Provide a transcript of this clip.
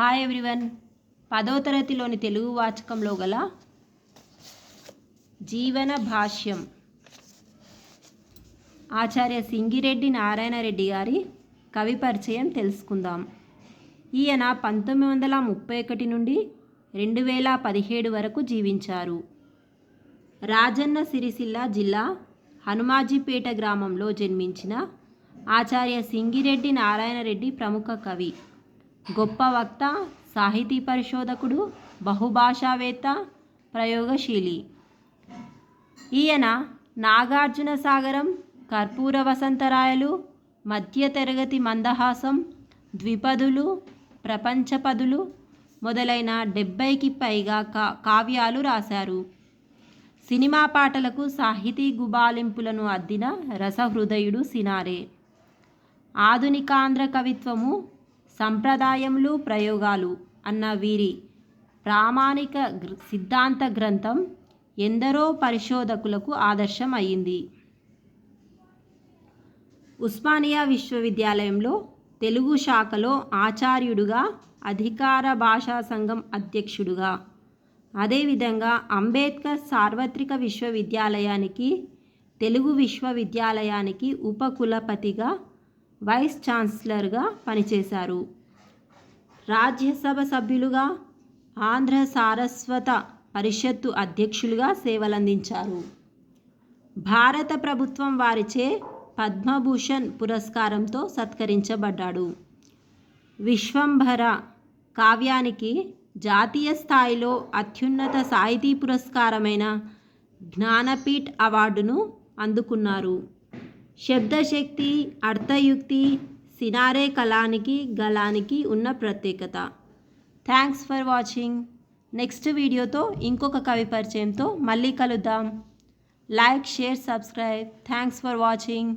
Hi everyone పదో తరగతిలోని తెలుగు వాచకంలో గల జీవన భాష్యం. ఆచార్య సింగిరెడ్డి నారాయణరెడ్డి గారి కవి పరిచయం తెలుసుకుందాం. ఈయన పంతొమ్మిది వందల ముప్పై ఒకటి నుండి రెండు వేల పదిహేడు వరకు జీవించారు. రాజన్న సిరిసిల్ల జిల్లా హనుమాజీపేట గ్రామంలో జన్మించిన ఆచార్య సింగిరెడ్డి నారాయణరెడ్డి ప్రముఖ కవి. గొప్ప వక్త సాహితీ పరిశోధకుడు బహుభాషావేత్త ప్రయోగశీలి. ఈయన నాగార్జున సాగరం కర్పూర వసంతరాయలు మధ్యతరగతి మందహాసం ద్విపదులు ప్రపంచపదులు మొదలైన డెబ్బైకి పైగా కా కావ్యాలు రాశారు. సినిమా పాటలకు సాహితీ గుబాలింపులను అద్దిన రసహృదయుడు సినారే. ఆధునికాంధ్ర కవిత్వము సంప్రదాయములు ప్రయోగాలు అన్న వీరి ప్రామాణిక గ్ర- సిద్ధాంత గ్రంథం ఎందరో పరిశోధకులకు ఆదర్శం అయింది. ఉస్మానియా విశ్వవిద్యాలయంలో తెలుగు శాఖలో ఆచార్యుడుగా అధికార భాషా సంఘం అధ్యక్షుడుగా అదేవిధంగా అంబేద్కర్ సార్వత్రిక విశ్వవిద్యాలయానికి తెలుగు విశ్వవిద్యాలయానికి ఉపకులపతిగా వైస్ ఛాన్సలర్గా పనిచేశారు. రాజ్యసభ సభ్యులుగా ఆంధ్ర సారస్వత పరిషత్తు అధ్యక్షులుగా సేవలందించారు. భారత ప్రభుత్వం వారిచే పద్మభూషణ్ పురస్కారంతో సత్కరించబడ్డాడు. విశ్వంభర కావ్యానికి జాతీయ స్థాయిలో అత్యున్నత సాహితీ పురస్కారమైన జ్ఞానపీఠ్ అవార్డును అందుకున్నారు. శబ్దశక్తి అర్థయుక్తి సినారే కళానికి గళానికి ఉన్న ప్రత్యేకత. థ్యాంక్స్ ఫర్ వాచింగ్ నెక్స్ట్ వీడియోతో ఇంకొక కవి పరిచయంతో మళ్ళీ కలుద్దాం. Like share subscribe thanks for watching